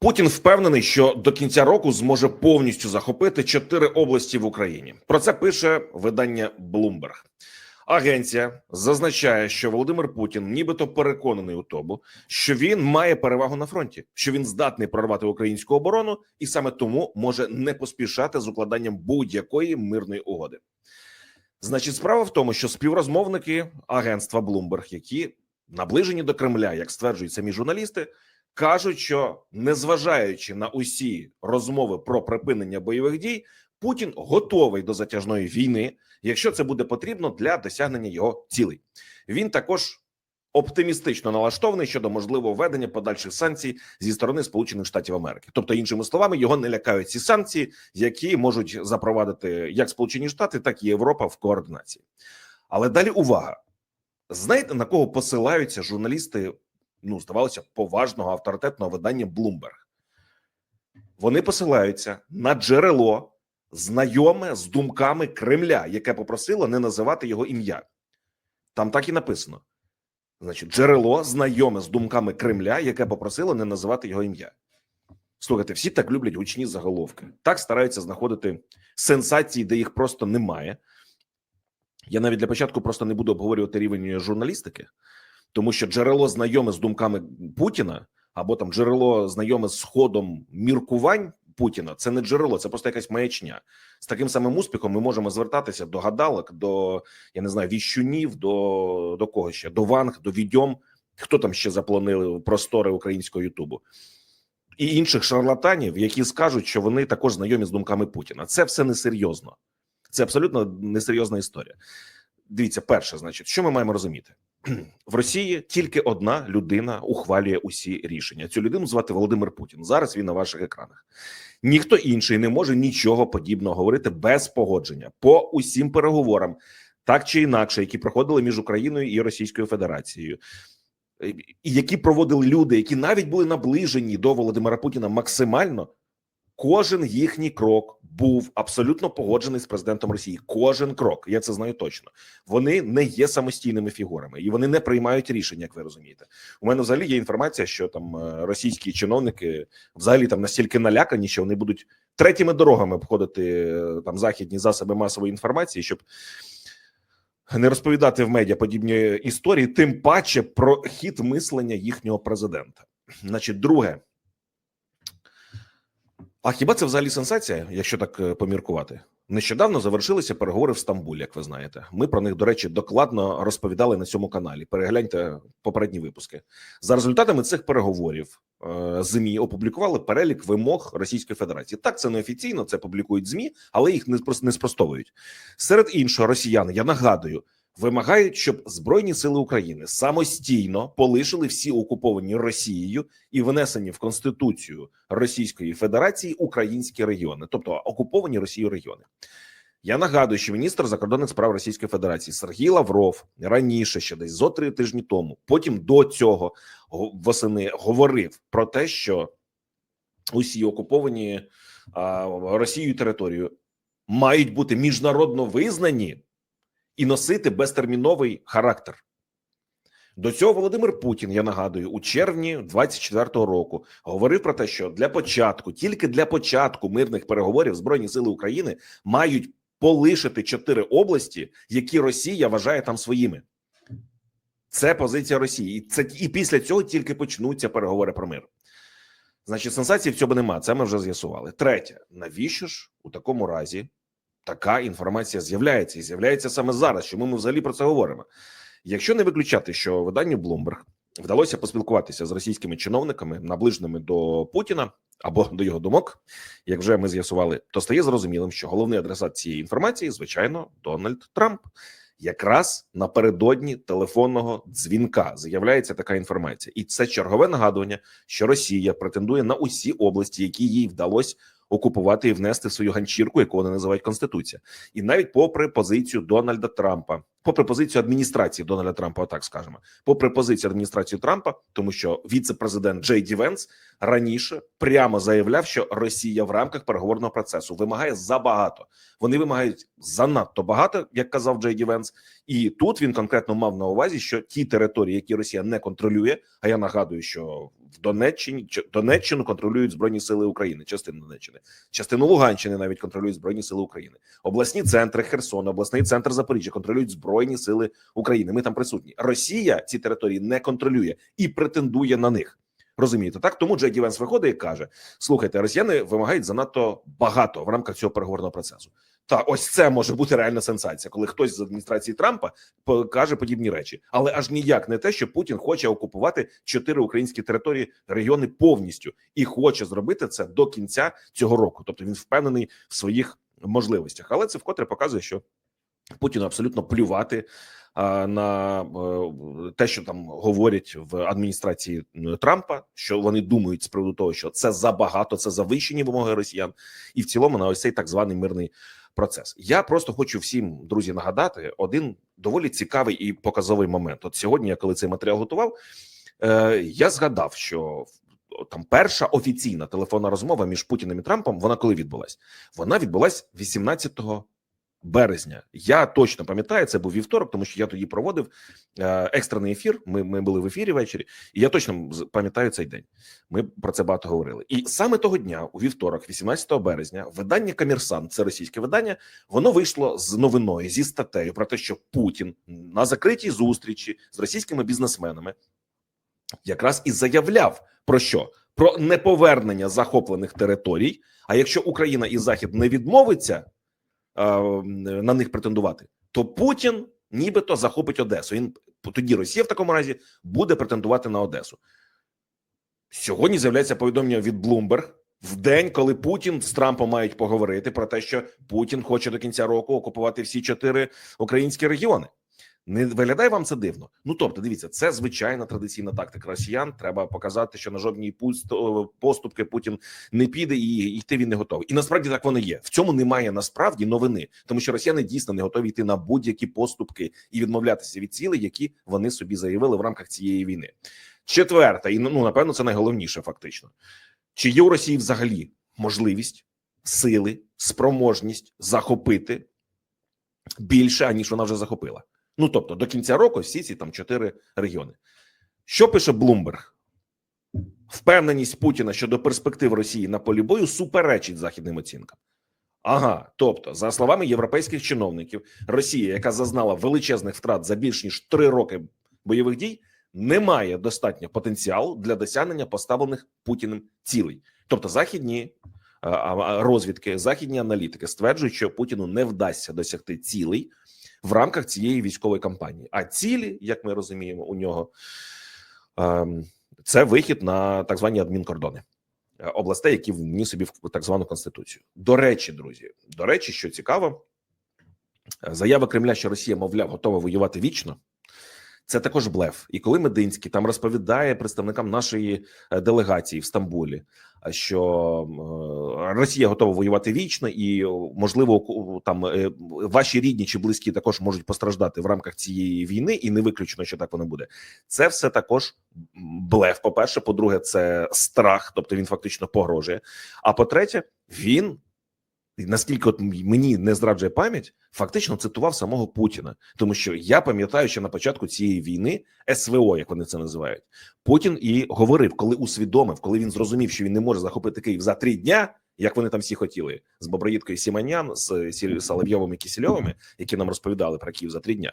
Путін впевнений, що до кінця року зможе повністю захопити чотири області в Україні. Про це пише видання Bloomberg. Агенція зазначає, що Володимир Путін нібито переконаний у тому, що він має перевагу на фронті, що він здатний прорвати українську оборону, і саме тому може не поспішати з укладанням будь-якої мирної угоди. Значить, справа в тому, що співрозмовники агентства Bloomberg, які наближені до Кремля, як стверджують самі журналісти, кажуть, що незважаючи на усі розмови про припинення бойових дій, Путін готовий до затяжної війни, якщо це буде потрібно для досягнення його цілей. Він також оптимістично налаштований щодо можливого введення подальших санкцій зі сторони Сполучених Штатів Америки. Тобто, іншими словами, його не лякають ці санкції, які можуть запровадити як Сполучені Штати, так і Європа в координації. Але далі увага. Знаєте, на кого посилаються журналісти? Ну, здавалося, поважного авторитетного видання Bloomberg. Вони посилаються на джерело, знайоме з думками Кремля, яке попросило не називати його ім'я. Там так і написано: значить, джерело знайоме з думками Кремля, яке попросило не називати його ім'я. Слухайте, всі так люблять гучні заголовки, так стараються знаходити сенсації, де їх просто немає. Я навіть для початку просто не буду обговорювати рівень журналістики, тому що джерело знайоме з думками Путіна або там джерело знайоме з ходом міркувань Путіна. Це не джерело, це просто якась маячня. З таким самим успіхом ми можемо звертатися до гадалок, до я не знаю, віщунів, до, до кого ще, до Ванг, до Відьом. Хто там ще запланили простори українського Ютубу? І інших шарлатанів, які скажуть, що вони також знайомі з думками Путіна. Це все несерйозно. Це абсолютно несерйозна історія. Дивіться, перше, значить, що ми маємо розуміти в Росії тільки одна людина ухвалює усі рішення. Цю людину звати Володимир Путін. Зараз він на ваших екранах. Ніхто інший не може нічого подібного говорити без погодження по усім переговорам, так чи інакше, які проходили між Україною і Російською Федерацією. І які проводили люди, які навіть були наближені до Володимира Путіна максимально, кожен їхній крок був абсолютно погоджений з президентом Росії. Кожен крок, я це знаю точно. Вони не є самостійними фігурами і вони не приймають рішення, як ви розумієте. У мене взагалі є інформація, що там е, російські чиновники взагалі там настільки налякані, що вони будуть третіми дорогами обходити е, там західні засоби масової інформації, щоб не розповідати в медіа подібні історії, тим паче про хід мислення їхнього президента. Значить, друге. А хіба це взагалі сенсація, якщо так е, поміркувати? Нещодавно завершилися переговори в Стамбулі, як ви знаєте. Ми про них, до речі, докладно розповідали на цьому каналі. Перегляньте попередні випуски. За результатами цих переговорів е, ЗМІ опублікували перелік вимог Російської Федерації. Так, це неофіційно, це публікують ЗМІ, але їх не прос- не спростовують. Серед іншого, росіяни, я нагадую, вимагають, щоб збройні сили України самостійно полишили всі окуповані Росією і внесені в конституцію Російської Федерації українські регіони, тобто окуповані Росією регіони. Я нагадую, що міністр закордонних справ Російської Федерації Сергій Лавров раніше, ще десь зо три тижні тому, потім до цього го- восени говорив про те, що усі окуповані а, Росією територію мають бути міжнародно визнані і носити безтерміновий характер. До цього Володимир Путін, я нагадую, у червні 24-го року говорив про те, що для початку, тільки для початку мирних переговорів Збройні сили України мають полишити чотири області, які Росія вважає там своїми. Це позиція Росії, і це і після цього тільки почнуться переговори про мир. Значить, сенсації в цьому нема. Це ми вже з'ясували. Третє, навіщо ж у такому разі така інформація з'являється і з'являється саме зараз? Чому ми взагалі про це говоримо? Якщо не виключати, що виданню Bloomberg вдалося поспілкуватися з російськими чиновниками, наближеними до Путіна або до його думок, як вже ми з'ясували, то стає зрозумілим, що головний адресат цієї інформації, звичайно, Дональд Трамп. Якраз напередодні телефонного дзвінка з'являється така інформація, і це чергове нагадування, що Росія претендує на усі області, які їй вдалося окупувати і внести в свою ганчірку, яку вони називають Конституція, і навіть попри позицію Дональда Трампа, попри позицію адміністрації Дональда Трампа, отак скажемо, попри позицію адміністрації Трампа, тому що віце-президент Джей Ді Венс раніше прямо заявляв, що Росія в рамках переговорного процесу вимагає забагато. Вони вимагають занадто багато, як казав Джей Ді Венс. І тут він конкретно мав на увазі, що ті території, які Росія не контролює, а я нагадую, що Донеччині Донеччину контролюють збройні сили України, частину Донеччини, частину Луганщини навіть контролюють збройні сили України. Обласні центри Херсона, обласний центр Запоріжжя контролюють збройні сили України. Ми там присутні. Росія ці території не контролює і претендує на них. Розумієте, так тому Джей Ді Венс виходить і каже: слухайте, росіяни вимагають занадто багато в рамках цього переговорного процесу. Та ось це може бути реальна сенсація, коли хтось з адміністрації Трампа каже подібні речі, але аж ніяк не те, що Путін хоче окупувати чотири українські території регіони повністю і хоче зробити це до кінця цього року. Тобто він впевнений в своїх можливостях, але це вкотре показує, що Путіну абсолютно плювати а, на е, те, що там говорять в адміністрації Трампа, що вони думають з приводу того, що це забагато, це завищені вимоги росіян, і в цілому на ось цей так званий мирний процес. Я просто хочу всім друзі нагадати один доволі цікавий і показовий момент. От сьогодні, я коли цей матеріал готував, е, я згадав, що там перша офіційна телефонна розмова між Путіним і Трампом. Вона коли відбулась? Вона відбулась 18 березня. Я точно пам'ятаю, це був вівторок, тому що я тоді проводив е, екстрений ефір. Ми, ми були в ефірі ввечері, і я точно пам'ятаю цей день. Ми про це багато говорили. І саме того дня, у вівторок, 18 березня, видання Камірсан, це російське видання, воно вийшло з новиною зі статтею про те, що Путін на закритій зустрічі з російськими бізнесменами якраз і заявляв про що? Про неповернення захоплених територій. А якщо Україна і Захід не відмовиться на них претендувати, то Путін нібито захопить Одесу. Він тоді Росія в такому разі буде претендувати на Одесу. Сьогодні з'являється повідомлення від Bloomberg в день, коли Путін з Трампом мають поговорити про те, що Путін хоче до кінця року окупувати всі чотири українські регіони. Не виглядає вам це дивно? Ну тобто, дивіться, це звичайна традиційна тактика росіян. Треба показати, що на жодній пуст- поступки Путін не піде і йти він не готовий. І насправді так воно є. В цьому немає насправді новини, тому що росіяни дійсно не готові йти на будь-які поступки і відмовлятися від цілей, які вони собі заявили в рамках цієї війни. Четверте, і ну напевно, це найголовніше, фактично. Чи є у Росії взагалі можливість, сили, спроможність захопити більше, аніж вона вже захопила? Ну тобто до кінця року всі ці там чотири регіони. Що пише Блумберг? Впевненість Путіна щодо перспектив Росії на полі бою суперечить західним оцінкам. Ага, тобто, за словами європейських чиновників, Росія, яка зазнала величезних втрат за більш ніж три роки бойових дій, не має достатньо потенціалу для досягнення поставлених Путіним цілей. Тобто, західні а, розвідки, західні аналітики стверджують, що Путіну не вдасться досягти цілей в рамках цієї військової кампанії. А цілі, як ми розуміємо, у нього ем, це вихід на так звані адмінкордони е, областей, які вніс собі в так звану конституцію. До речі, друзі, до речі, що цікаво, е, заява Кремля, що Росія, мовляв, готова воювати вічно. Це також блеф. І коли Мединський там розповідає представникам нашої е, делегації в Стамбулі, що е, Росія готова воювати вічно, і можливо, там е, ваші рідні чи близькі також можуть постраждати в рамках цієї війни, і не виключено, що так воно буде. Це все також блеф. По перше, по-друге, це страх, тобто він фактично погрожує. А по-третє, він наскільки от мені не зраджує пам'ять, фактично цитував самого Путіна, тому що я пам'ятаю, що на початку цієї війни СВО, як вони це називають, Путін і говорив, коли усвідомив, коли він зрозумів, що він не може захопити Київ за три дня. Як вони там всі хотіли з Боброїдкою Сіманян, з Соловйовим і Кісельовими, які нам розповідали про Київ за три дня.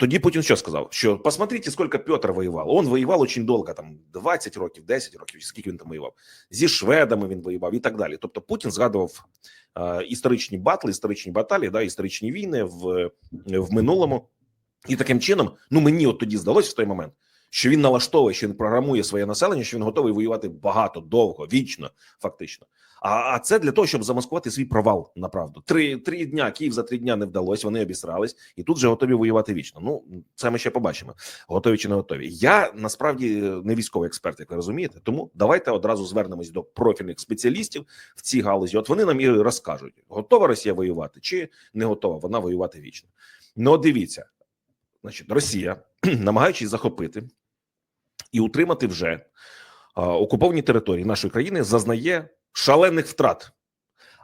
Тоді Путін що сказав? Що посмотрите, скільки Петр воював. Он воював дуже довго, там 20 років, 10 років, скільки він там воював. Зі шведами він воював і так далі. Тобто Путін згадував е, історичні батли, історичні баталії, да, історичні війни в, в минулому. І таким чином, ну мені от тоді здалося в той момент, що він налаштовує, що він програмує своє населення, що він готовий воювати багато, довго, вічно, фактично. А, а це для того, щоб замаскувати свій провал направду. Три три дня Київ за три дня не вдалося. Вони обісрались, і тут же готові воювати вічно. Ну це ми ще побачимо. Готові чи не готові. Я насправді не військовий експерт, як ви розумієте. Тому давайте одразу звернемось до профільних спеціалістів в цій галузі. От вони нам і розкажуть, готова Росія воювати чи не готова вона воювати вічно. Ну, дивіться, значить, Росія, намагаючись захопити і утримати вже окуповані території нашої країни, зазнає шалених втрат.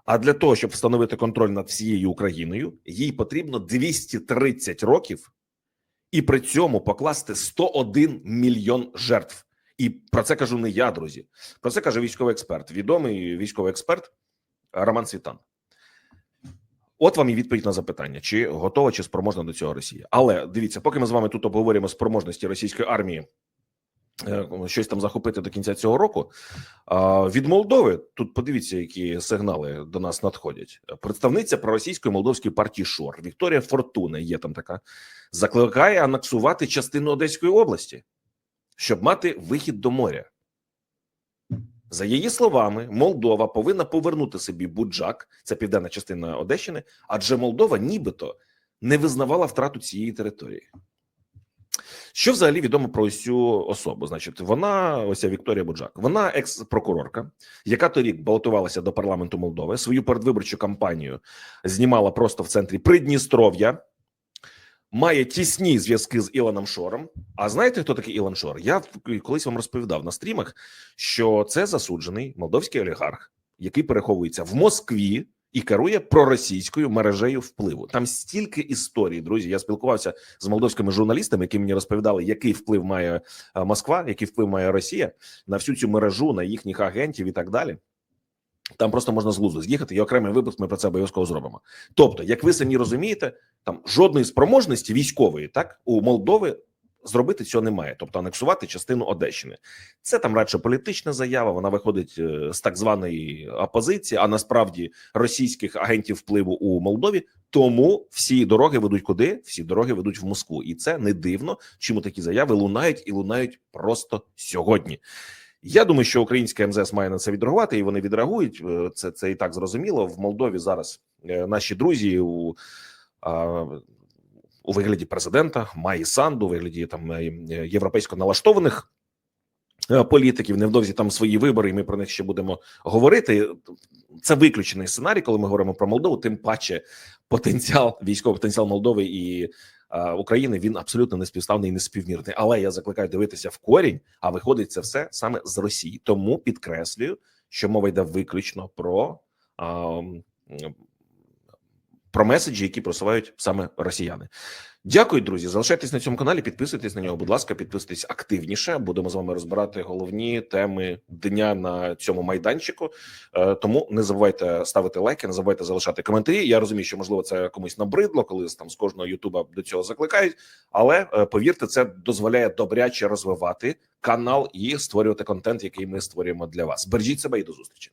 А для того, щоб встановити контроль над всією Україною, їй потрібно 230 років і при цьому покласти 101 мільйон жертв. І про це кажу не я, друзі. Про це каже військовий експерт, відомий військовий експерт Роман Світан. От вам і відповідь на запитання: чи готова, чи спроможна до цього Росія. Але дивіться, поки ми з вами тут обговорюємо спроможності російської армії щось там захопити до кінця цього року. а, Від Молдови тут подивіться, які сигнали до нас надходять. Представниця проросійської молдовської партії ШОР Вікторія Фортуна є там така, закликає анексувати частину Одеської області, щоб мати вихід до моря. За її словами, Молдова повинна повернути собі Буджак, це південна частина Одещини, адже Молдова нібито не визнавала втрату цієї території. Що взагалі відомо про цю особу? Значить, вона, ось Вікторія Буджак, вона екс-прокурорка, яка торік балотувалася до парламенту Молдови. Свою передвиборчу кампанію знімала просто в центрі Придністров'я, має тісні зв'язки з Ілоном Шором. А знаєте, хто такий Ілон Шор? Я колись вам розповідав на стрімах, що це засуджений молдовський олігарх, який переховується в Москві і керує проросійською мережею впливу. Там стільки історій, друзі. Я спілкувався з молдовськими журналістами, які мені розповідали, який вплив має е, Москва, який вплив має Росія на всю цю мережу, на їхніх агентів і так далі. Там просто можна з глузду з'їхати, і окремий випуск ми про це обов'язково зробимо. Тобто, як ви самі розумієте, там жодної спроможності військової, так у Молдови зробити цього немає, тобто анексувати частину Одещини. Це там радше політична заява. Вона виходить е, з так званої опозиції, а насправді російських агентів впливу у Молдові. Тому всі дороги ведуть куди? Всі дороги ведуть в Москву, і це не дивно, чому такі заяви лунають і лунають просто сьогодні. Я думаю, що українське МЗС має на це відреагувати, і вони відреагують. Е, Це це і так зрозуміло. В Молдові зараз е, наші друзі у у вигляді президента Маї Санду, у вигляді там е, європейсько налаштованих е, політиків. Невдовзі там свої вибори, і ми про них ще будемо говорити. Це виключений сценарій, коли ми говоримо про Молдову. Тим паче потенціал, військовий потенціал Молдови і е, України він абсолютно не співставний і не співмірний. Але я закликаю дивитися в корінь, а виходить це все саме з Росії. Тому підкреслюю, що мова йде виключно про. м, про меседжі, які просувають саме росіяни. Дякую, друзі. Залишайтесь на цьому каналі, підписуйтесь на нього. Будь ласка, підписуйтесь активніше. Будемо з вами розбирати головні теми дня на цьому майданчику. Е, Тому не забувайте ставити лайки, не забувайте залишати коментарі. Я розумію, що можливо це комусь набридло, коли там з кожного Ютуба до цього закликають. Але е, повірте, це дозволяє добряче розвивати канал і створювати контент, який ми створюємо для вас. Бережіть себе і до зустрічі.